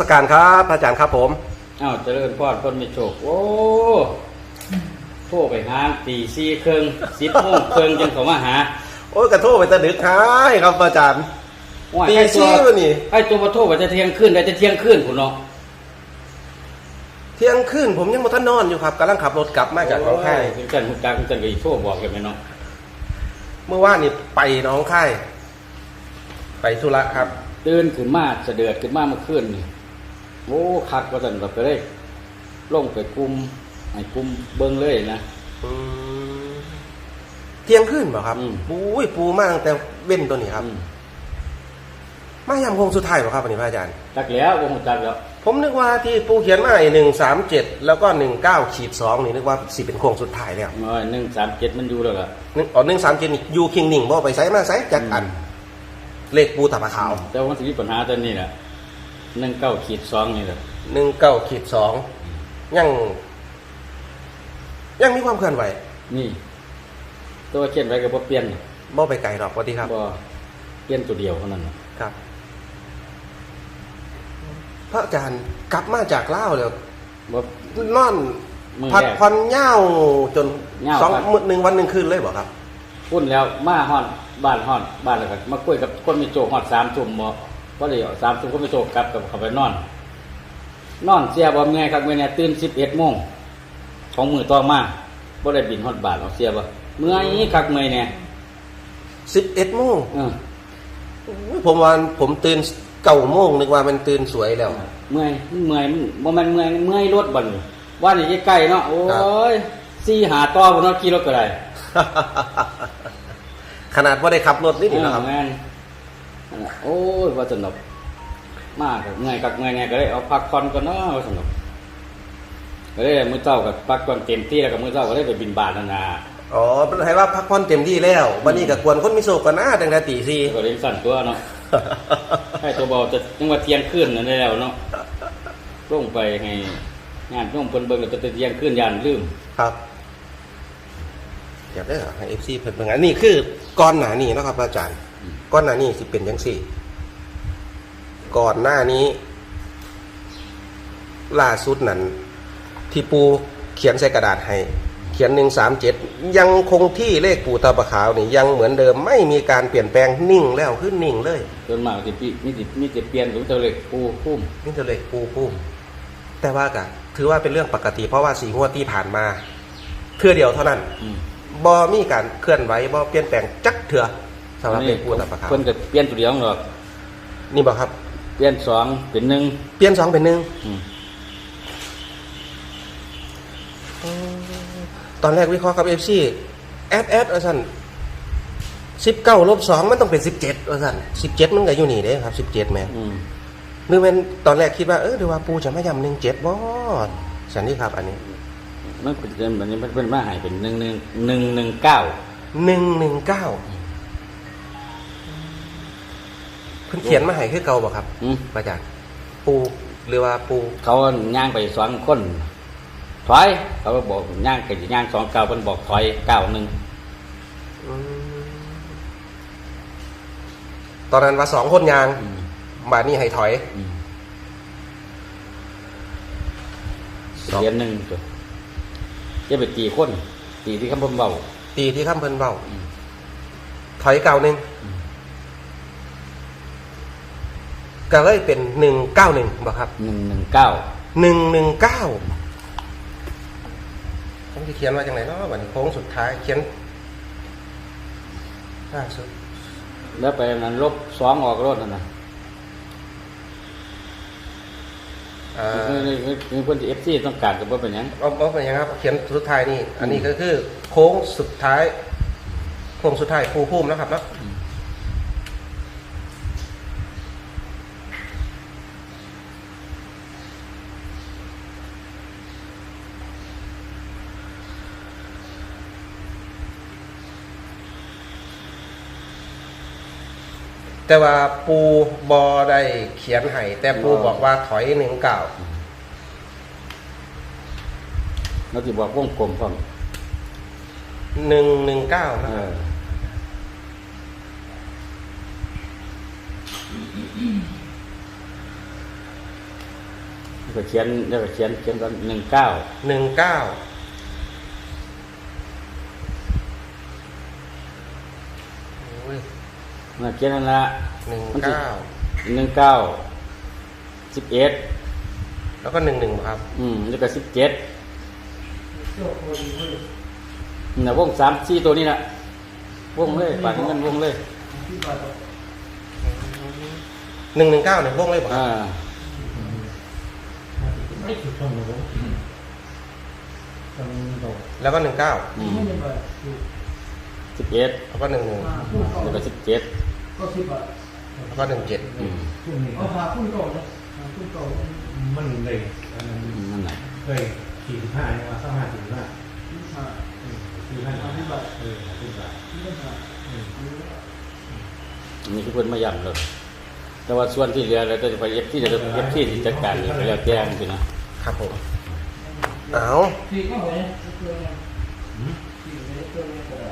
สการครับพระอาจารย์ครับผมอ้าวเจริญพรคนไม่โชค โอ้โทรไปหาตีสี่ครึ่งสิบโมงครึ่งจังเขามาหา โอ้ยกระโทษไปแตะดึกหายครับพระอาจารย์โอ้ยตีไอ้ตัวสี่วะนี่ ไอ้ตัวมาโทรว่าจะเที่ยงขึ้นได้จะเที่ยงขึ้นผมเนาะเที่ยงคืนผมยังมาท่านนอนอยู่ครับกำลังขับรถกลับมาจากหน้องค่ายคุณจันคุณจันคุณจันก็อีกโทรบอกกันไหมเนาะเมื่อวานนี่ไปหน้องค่ายไปธุระครับ ตื่นขึ้นมาเสดือดขึ้นมาเมื่อคืนนี่ โอ้คักว่าจันแบบไปเลยลงไปกลุ่มไอ้กลุ่มเบิ้งเลยนะ อืมเที่ยงคืนเปล่าครับอืม ปูยปูมากแต่เว้นตัวนี้ครับ อืมมายามโคงสุดท้ายเปล่าครับวันนี้พระอาจารย์ จักแล้ววงจักแล้วผมนึกว่าที่ปูเขียนมาไอ้หนึ่งสามเจ็ดแล้วก็หนึ่งเก้าขีดสองนี่นึกว่าสิเป็นโค้งสุดท้ายแล้วน้อยหนึ่งสามเจ็ดมันอยู่แล้วล่ะนึกอ๋อหนึ่งสามเจ็ดนี่ยูคิงหนิงบ่ไปไซมาไซจัดอัน เลขปูตาปะขาว แต่ว่ามันจะมีปัญหาตัวนี้แหละ หนึ่งเก้าขีดสองนี่แหละหนึ่งเก้าขีดสองยัง ยังมีความเคลื่อนไหวนี่ตัวเขียนไว้กับว่าเปลี่ยนบ่ไปไกลหรอกสวัสดีครับก็เปลี่ยนตัวเดียวเท่านั้นน่ะครับ พระอาจารย์กลับมาจากล่าวแล้วว่านอนมื้อแรกพักผ่อนเหย้าจนเหย้าสองครับ มื้อหนึ่งวันหนึ่งคืนเลยบอกครับ พุ่นแล้วมาฮอดบ้านฮอดบ้านแล้วก็มาคุยกับคนมีโจกฮอดสามทุ่มบ่ ก็เลยสามทุ่มก็ไม่โจกกลับกับเขาไปนอน นอนเสียบ่เมื่อยครับเมื่อยเนี่ยตื่นสิบเอ็ดโมงของมือต่อมาบ่ได้บินฮอดบ้านเอาเสียบ่เมื่อยคักเมื่อยเนี่ยสิบเอ็ดโมงเอออุ๊ยผมว่าผมตื่นเก้าโมงนึกว่ามันตื่นสวยแล้ว เมื่อยมันเมื่อยมันบ่แม่นเมื่อยเมื่อยรถบ่นว่านี่ใกล้ๆเนาะโอ้ครับยสี่หาต่อบ่เนาะขี่รถก็ได้ขนาดว่าได้ขับรถนี่นี่นะครับ โอ้ยว่าสนุกมากครับเมื่อยกับเมื่อยเนี่ยก็เลยเอาพักผ่อนก่อนเนาะว่าสนุกก็เลยมื้อเช้ากับพักก่อนเต็มที่แล้วก็มื้อเช้าก็เลยไปบินบาทนั่นน่ะอ๋อเป็นให้ว่าพักผ่อนเต็มที่แล้ววันนี้กับกวนคนมีโศกกันนะตั้งแต่ตีสี่ก็เลยสั่นตัวเนาะให้ตัวเบาจะยังว่าเที่ยงคืนนั่นได้แล้วเนาะลงไปให้งานต้องเพิ่นเบิ่งแล้วจะเที่ยงคืนยานลืมครับอยากได้เหรอให้เอฟซีเพิ่นเบิ่งอันนี้คือก้อนหนานี่เนาะครับอาจารย์ ก้อนหนานี่สิเป็นยังสี่ ก่อนหน้านี้ ล่าสุดนั้น ที่ปูเขียนใส่กระดาษให้ เขียนหนึ่งสามเจ็ดยังคงที่เลขปูตาบะขาวนี่ยังเหมือนเดิมไม่มีการเปลี่ยนแปลงนิ่งแล้วขึ้นนิ่งเลยจนมากสิปีมีสิมีสิเปลี่ยนถึงตัวเลขปูพุ่มนี่จะเลขปูปุ้มแต่ว่ากะถือว่าเป็นเรื่องปกติ เพราะว่าสีหัวดที่ผ่านมาเทื่อเดียวเท่านั้นอืมบอมีการเคลื่อนไหวบอเปลี่ยนแปลงจักเถื่อสำหรับเลขปูตาบะขาวเพิ่นก็เปลี่ยนตัวเดียวหรอกนี่บอกครับ เปลี่ยนสองเป็นหนึ่งเปลี่ยนสองเป็นหนึ่งอืมตอนแรกวิเคราะห์กับเอฟซีแอดแอดว่าสั่นสิบเก้าลบสองมันต้องเป็นสิบเจ็ดว่าสั่นสิบเจ็ดมันก็อยู่นี่เด้ครับสิบเจ็ดแม่นอืมนึกเป็นตอนแรกคิดว่าเออหรือว่าปูจะไม่ยำหนึ่งเจ็ดบอสสันนี่ครับ อันนี้มันเป็นแบบนี้มันเป็นมาใหายเป็นหนึ่งหนึ่งหนึ่งหนึ่งเก้าหนึ่งหนึ่งเก้า พิ่นเขียนมาให้คือเก่าบ่ครับอืมอาจารย์ปูหรือว่าปูเขาย่างไปสองคน ถอย เขาก็บอกย่างไปย่างสองเก้าเพิ่นบอกถอยเก้าหนึ่งอืมตอนนั้นว่าสองคนยางอืมบาทนี้ให้ถอย อืมสองเรียนหนึ่งตัวจะไปตีคนตีที่คำพมเบาตีที่ข้ามเพิ่นเบ้าอืมถอยเก่าหนึ่ง อืม ก็เลยเป็นหนึ่งเก้าหนึ่งบ่ครับหนึ่งหนึ่งเก้าหนึ่งหนึ่งเก้าผมจะเขียนว่าจังไหนเนาะวันนี้โค้งสุดท้ายเขียนล่าสุดแล้วไปนั้นลบสองออกรถนั่นนะอ่าคือคือคือเพื่อนที่เอฟซีต้องการกับว่าเป็นหยังเอาเอาไปยังครับ เขียนสุดท้ายนี่ อันนี้ก็คือ โค้งสุดท้าย โค้งสุดท้ายภูพุ่มนะครับเนาะ แต่ว่าปูบอได้เขียนให้แต่ปูบอกว่าถอยหนึ่งเก่าเราจะบอกวงกลมพร้อมหนึ่งหนึ่งเก้าเอนะครับอก็เขียนแล้วก็เขียนเขียนกันหนึ่งเก้าหนึ่งเก้าโอ้ย มาเขียนนั่นละหนึ่งเก้าหนึ่งเก้าสิบเอ็ดแล้วก็หนึ่งหนึ่งครับ อืมแล้วก็สิบเจ็ดน่ะวงสามสี่ตัวนี้นะวงเลยปากเงินวงเลยหนึ่งหนึ่งเก้าเนี่ยพวกเลยป่ะครับอ่าไม่ถูกต้องเลยผมตอนนี้บอกแล้วก็หนึ่งเก้าอืมไม่ได้แบบถูกสิบเอ็ดแล้วก็หนึ่งหนึ่งอ่าพูดก่อนแล้วก็สิบเจ็ด ก็คิดว่าแล้วก็หนึ่งเจ็ดอืมพูดนี่เอาพาพูดก่อนนะพาพูดก่อนมันเลยอันนั้นอืมนั่นแหละเคยสี่สิบห้าเนี่ยมาสักห้าสี่สิบห้าอ่าสี่ห้าอธิบายเอออธิบายที่ต้องหาอืมอันนี้คือเพิ่นมาย้ำเลยแต่ว่าส่วนที่เหลือเราจะไปเอฟที่จะเอฟที่ที่จัดการนี่ไปแล้วแจ้งสินะครับผมเอาที่ก็เหมือนเครื่องที่อยู่ในเครื่องนี้ก็ได้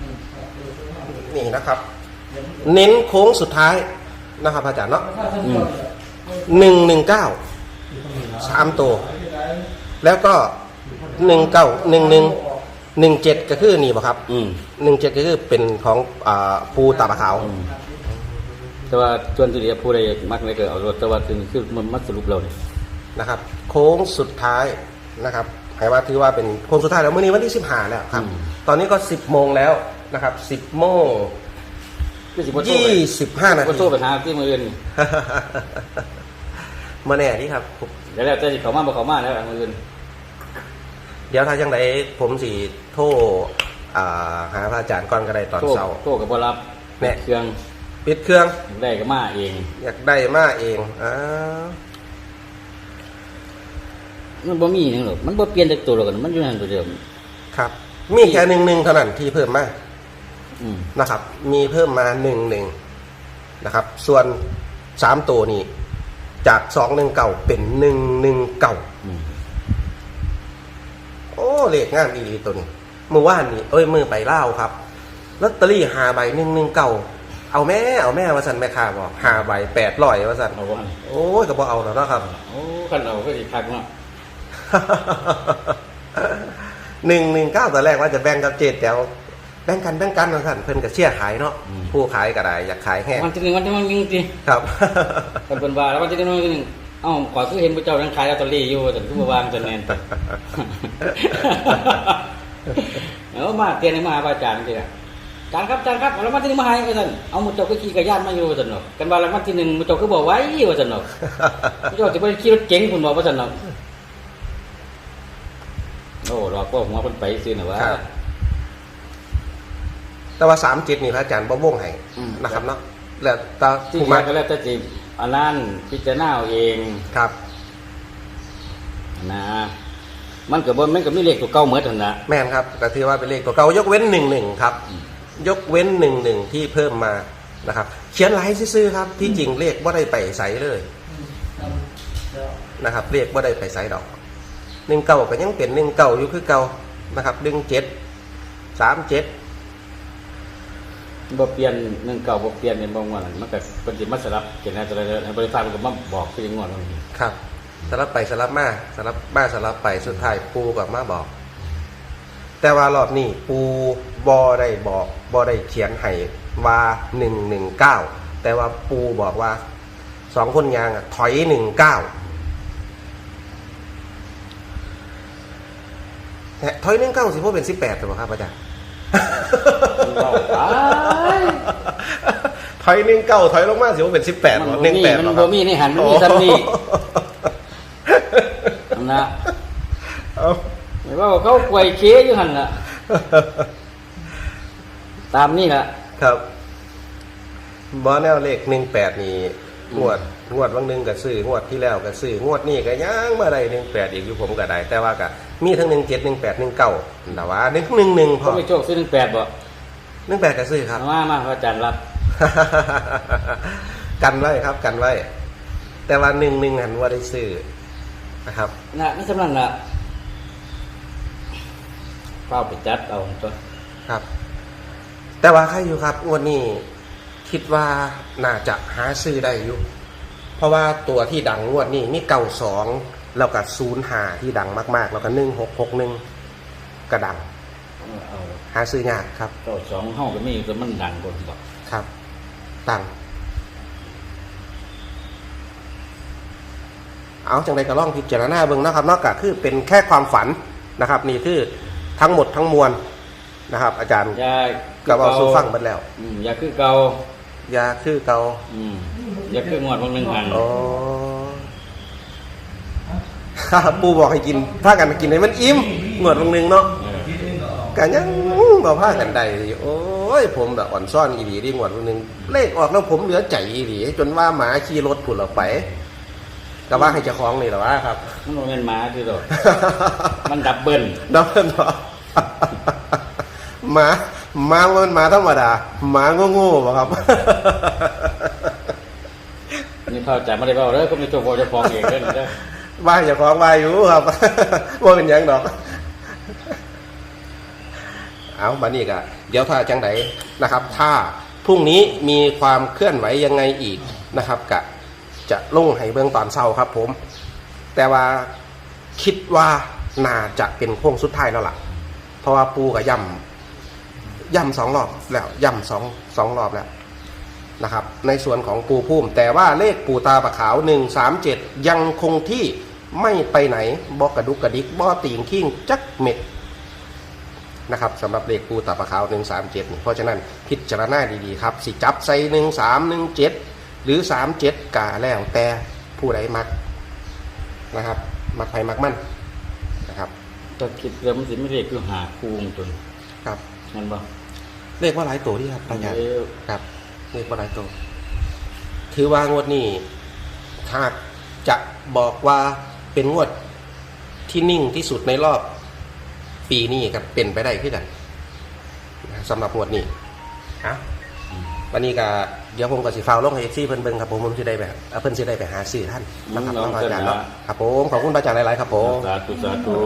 อืมครับเออเครื่องห้าสิบนี่นะครับ เน้นโค้งสุดท้ายนะครับอาจารย์เนาะถ้าท่านเจ้าเนี่ยหนึ่งหนึ่งเก้าที่ต้องมีแล้วสามตัวไปที่ไหนแล้วก็หนึ่งเก้าหนึ่งหนึ่งหนึ่งเจ็ดก็คือนี่ป่ะครับอืมหนึ่งเจ็ดก็คือเป็นของอ่าปูตาบะขาวอืมแต่ว่าส่วนที่เหลือผู้ใดมักไม่เกิดเอารถแต่ว่าคือคือมันมัดสรุปเราเนี่ยนะครับ โค้งสุดท้ายนะครับให้ว่าถือว่าเป็นโค้งสุดท้ายแล้วเมื่อนี้วันที่สิบห้าแล้วครับ ตอนนี้ก็สิบโมงแล้วนะครับสิบโมง คือสิบ่โทรยี่ไปสิบห้านาบ่ที โทรไปหาที่มืออื่นมาแน่นี่ครับเดี๋ยวแล้วแต่สิเขามาบ่เขามาแล้วมืออื่นเดี๋ยวถ้าจังไดผมสีโทรอ่าหาพระอาจารย์ก่อนก็ได้ตอนโทรเช้า โทรก็บ่รับแน่ เครื่องปิดเครื่องได้ก็มาเอง อยากได้มาเองอ้าวมันบ่มีหยังหรอกมันบ่เปลี่ยนจากตัวหรอกมันอยู่นั่นตัวเดิมครับ มีแค่หนึ่งหนึ่งเท่านั้นที่เพิ่มมา อืมนะครับ มีเพิ่มมาหนึ่งหนึ่งนะครับ ส่วนสามตัวนี้ จากสองหนึ่งเก่าเป็นหนึ่งหนึ่งเก่าอืมโอ้เลขงามอีหลีตัวนี้เมื่อวานนี้เอ้ยมือไปเล่าวครับลอตเตอรี่หาใบหนึ่งหนึ่งเก่าเอาแม่เอาแม่ว่าสันแม่ค้าบอกหาใบแปดร้อยว่าสันเอาว่าโอ้ยก็บอกเอาแล้วเนาะครับ โอ้คันเอาก็สิคักเนาะหนึ่งหนึ่งเก้าตอนแรกว่าจะแบ่งกับเจ็ดเดี๋ยวแบ่งกันแบ่งกันนะท่านเพิ่นก็เชี่ยขายเนาะผู้ขายก็ได้อยากขายแห้งวันที่หนึ่งวันที่มันจริงครับๆคนเป็นว่าแล้ววันที่หนึ่งวันที่หนึ่งเอ้าขอคือเห็นพระเจ้าทั้งขายลอตเตอรี่อยู่แต่คือบ่วางจนแน่นไปเอามาเตียนให้มาหาพระอาจารย์จริงๆอะอาจารย์ครับอาจารย์ครับแล้ววันที่หนึ่งมาให้ว่าซั่นเอามุจเจ้าก็ขี่กระยานมาอยู่ว่าซั่นเนาะกันว่าแล้ววันที่หนึ่งมุจเจ้าก็บอกไว้ว่าซั่นเนาะมุจเจ้าสิบ่ได้ขี่รถเก๋งคุณบอกว่าซั่นเนาะโอ้รอก็หัวเพิ่นไปซื้อน่ะว่าครับ แต่ว่าสามเจ็ดนี่พระอาจารย์บ่วงให้อืม นะครับเนาะแล้วตาที่ผู้มามาก็แล้วแต่สิอันนั้นพิจารณาเอาเองครับ นะมันก็บ่มันก็มีเลขตัวเก่าเหมือนกันนะแม่นครับก็ถือว่าเป็นเลขตัวเก่ายกเว้นหนึ่งหนึ่งครับ ยกเว้นหนึ่งหนึ่งที่เพิ่มมานะครับ เขียนลายซื่อๆครับ ที่จริงเลขว่าได้ไปใสเลยอืมครับเดี๋ยวนะครับเลขว่าได้ไปใสดอกหนึ่งเก่าก็ยังเป็นหนึ่งเก่าอยู่คือเก่านะครับหนึ่งเจ็ดสามเจ็ด บ่เปลี่ยนหนึ่งเก่าบ่เปลี่ยนเป็นบ่งว่ามันก็เพิ่นสิมาสลับเขียนให้ตัวใดให้บริษัทมันก็มาบอกคือจังงวดว่าครับสลับไปสลับมาสลับมาสลับไปสุดท้ายปูกับมาบอก แต่ว่ารอบนี้ปูบอได้บอกบอได้เขียนให้ว่าหนึ่งหนึ่งเก้าแต่ว่าปูบอกว่าสองคนยางอะถอยหนึ่งเก้าถอยหนึ่งเก้าสิพวกเป็นสิบแปดถูกไหมครับอาจารย์ มันเว้าไปถอยหนึ่งเก้าถอยลงมาสิว่าเป็นสิบแปดมันหนึ่งบ่มีแปดมันบ่มีในหันมันมีซ้ำนี่นั่นนะเอาไม่ว่าเขากวยเคอยู่หั่นน่ะตามนี่ล่ะครับบอแนวเลขหนึ่งแปดนี่งวดงวดวันหนึ่งก็ซื้องวดที่แล้วก็ซื้องวดนี้ก็ย่างมาได้หนึ่งแปดอีกอยู่ผมก็ได้ แต่ว่าก็ มีทั้งหนึ่งเจ็ดหนึ่งแปดหนึ่งเก้าแต่ว่าหนึ่งหนึ่งหนึ่งพเขาอไม่โชคซื้อ18บ่หนึ่งแปดก็ซื้อครับเอามามาพระอาจารย์รับ กันไว้ครับกันไว้ แต่ว่าหนึ่งหนึ่งหันว่าได้ซื้อนะครับน่ะนี่สำนั้นล่ะเฝ้าไปจัดเอาตัวครับ แต่ว่าใครอยู่ครับงวดนี้คิดว่าน่าจะหาซื้อได้อยู่เพราะว่าตัวที่ดังงวดนี่มีเก่าสอง แล้วก็ศูนย์หาที่ดังมากๆ แล้วก็หนึ่งหกหกหนึ่งก็ดัง เอาหาซื้อยากครับ เก้าสองห้องก็มีแต่มันดังกว่าบอกครับดังเอาจังใดก็ล่องพิจารณาเบิ่งนะครับนอกจากคือเป็นแค่ความฝันนะครับ นี่คือทั้งหมดทั้งมวลนะครับ อาจารย์ยากับเอาสู้ฟังหมดแล้ว อืมยาคือเก่า ยาคือเกาอืมยาคืองวดบางหนึ่งหัน อ๋อ ครับปูบอกให้กินถ้ากันกินให้มันอิ่มหมวดวงหนึงเนาะเออคิดเองก็ออกกันยังบ่พากันได้โอ้ยผมแบบอ่อนซ่อนอีหลีดีหมวดวงหนึงเลขออกแล้วผมเหลือใจอีหลีจนว่าหมาขี่รถผุดเราไปก็ว่าให้เจ้าของนี่แหละว่าครับมันบ่แม่นหมาที่ดอกมันดับเบิ้ลดับเบิลเนาะหมาหมามันหมาธรรมดาหมาโง่ๆบ่ครับนี่เข้าใจไม่ได้เปล่าเด้อก็มีตัวโบจะฟ้องเองเด้อนี่เด้อ ว่าอย่าของว่าอยู่ครับว่าเป็นยังดอก เอามานี่กะเดี๋ยวถ้าจังไดนะครับ ถ้าพรุ่งนี้มีความเคลื่อนไหวยังไงอีกนะครับกะจะลงให้เบื้องตอนเช้าครับผม แต่ว่าคิดว่าน่าจะเป็นโค้งสุดท้ายแล้วล่ะ เพราะว่าปูกับย่ำย่ำสองรอบแล้วย่ำสองสองรอบแล้วนะครับ ในส่วนของปูพุ่มแต่ว่าเลขปูตาปะขาวหนึ่งสามเจ็ดยังคงที่ ไม่ไปไหนบอกกระดุกกระดิกบอตีงขิ้งจักเม็ดนะครับสำหรับเลขปูตาปะขาวหนึ่งสามเจ็ดเพราะฉะนั้นพิจารณาดีๆครับ สิจับใส่หนึ่งสามหนึ่งเจ็ดหรือสามเจ็ดกาแล้วแต่ผู้ใดมักนะครับ มักไปมักมั่นนะครับก็คิดเรื่องมันสิไม่เรียกคือหาคูงจนครับนั่นบ่เลขว่าหลายตัวที่ครับอาจารย์เอ้ยครับเลขว่าหลายตัวถือว่างวดนี้ถ้าจะบอกว่า เป็นงวดที่นิ่งที่สุดในรอบปีนี้ครับเป็นไปได้ขึ้นกันสำหรับงวดนี้ฮะวันนี้ก็เดี๋ยวผมก็สิฟ้าวลงให้เอฟซีเพิ่นเบิ่งครับผมผมสิได้แบบเพิ่นสิได้ไปหาซื้อท่านนะครับน้องอาจารย์เนาะครับผมขอบคุณพระอาจารย์หลายๆครับผมสาธุสาธุ